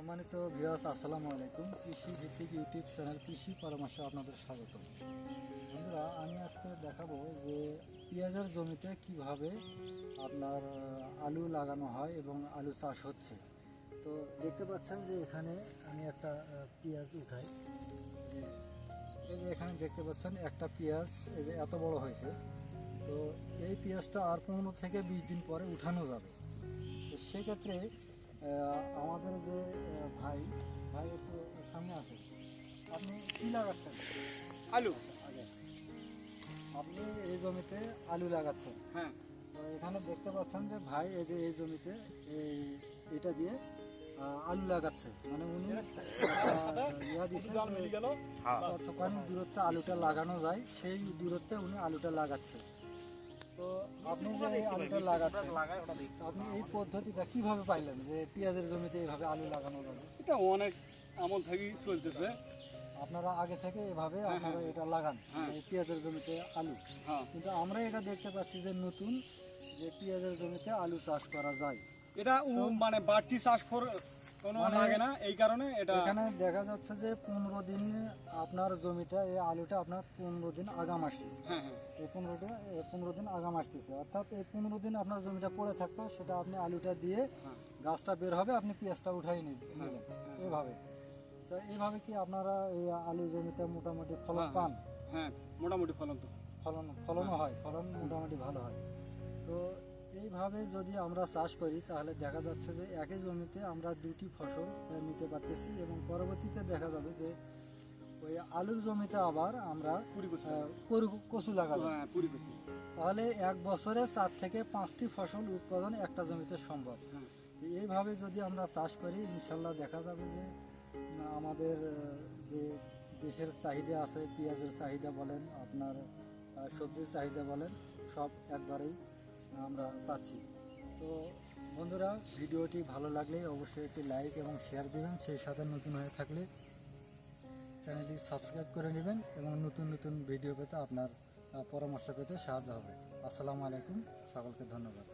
সম্মানিত ভিউয়ার্স, আসসালামু আলাইকুম। কৃষি ভিত্তিক ইউটিউব চ্যানেল কৃষি পরামর্শ আপনাদের স্বাগত বন্ধুরা, আমি আজকে দেখাবো যে পেঁয়াজের জমিতে কীভাবে আপনার আলু লাগানো হয় এবং আলু চাষ হচ্ছে। তো দেখতে পাচ্ছেন যে এখানে আমি একটা পেঁয়াজ উঠাই। এই যে এখানে দেখতে পাচ্ছেন একটা পেঁয়াজ, এই যে এত বড় হয়েছে। তো এই পেঁয়াজটা আর পনেরো থেকে বিশ দিন পরে উঠানো যাবে। তো সেক্ষেত্রে আমাদের যে লাগাচ্ছেন আলু। আপনি এই জমিতে আলু লাগাচ্ছেন। হ্যাঁ। এখানে দেখতে পাচ্ছেন যে ভাই এই যে এই জমিতে এই এটা দিয়ে আলু লাগাচ্ছে। মানে উনি ইয়া দিচ্ছে কতখানি দূরত্বে আলুটা লাগানো যায় সেই দূরত্বে উনি আলুটা লাগাচ্ছে। তো আপনি যে এই আলুটা লাগাচ্ছেন আপনি এই পদ্ধতিটা কীভাবে পাইলেন? যে পেঁয়াজের জমিতে এইভাবে আলু লাগানো যাবে এটা অনেক আমল থেকেই চলতেছে। আপনারা আগে থেকে এভাবে হ্যাঁ, আপনারা হ্যাঁ। এটা লাগান হ্যাঁ। এই পেঁয়াজের জমিতে আলু হ্যাঁ কিন্তু আমরা এটা দেখতে পাচ্ছি যে নতুন যে পেঁয়াজের জমিতে আলু চাষ করা যায় এটা মানে বাড়তি চাষ কোনো মানে- লাগে না এই কারণে এটা এখানে দেখা যাচ্ছে যে পনেরো দিন আপনার জমিটা এই আলুটা আপনার পনেরো দিন আগাম আসে হ্যাঁ হ্যাঁ এই পনেরোটা পনেরো দিন আগাম আসতেছে অর্থাৎ এই পনেরো দিন আপনার জমিটা পড়ে থাকতো সেটা আপনি আলুটা দিয়ে হ্যাঁ। গাছটা বের হবে আপনি পেঁয়াজটা উঠাই হ্যাঁ। হ্যাঁ। এইভাবে তো এইভাবে কি আপনারা এই আলু জমিতে মোটামুটি ফলন হ্যাঁ, পান? হ্যাঁ মোটামুটি ফলন তো। ফলন ফলনও হয়। ফলন মোটামুটি ভালো হয়। তো এইভাবে যদি আমরা চাষ করি তাহলে দেখা যাচ্ছে যে একই জমিতে আমরা দুটি ফসল নিতে পারতেছি এবং পরবর্তীতে দেখা যাবে যে ওই আলুর জমিতে আবার আমরা কচু লাগাবো হ্যাঁ তাহলে এক বছরে চার থেকে পাঁচটি ফসল উৎপাদন একটা জমিতে সম্ভব। হ্যাঁ। এইভাবে যদি আমরা চাষ করি ইনশাল্লাহ দেখা যাবে যে আমাদের যে দেশের চাহিদা আছে, পেঁয়াজের চাহিদা বলেন, আপনার সবজির চাহিদা বলেন, সব একবারেই আমরা পাচ্ছি। তো বন্ধুরা, ভিডিওটি ভালো লাগলে অবশ্যই একটি লাইক এবং শেয়ার দিবেন, সেই সাথে নতুন হয়ে থাকলে চ্যানেলটি সাবস্ক্রাইব করে নেবেন এবং নতুন নতুন ভিডিও পেতে আপনার পরামর্শ পেতে সাহায্য হবে। আসসালামু আলাইকুম, সকলকে ধন্যবাদ।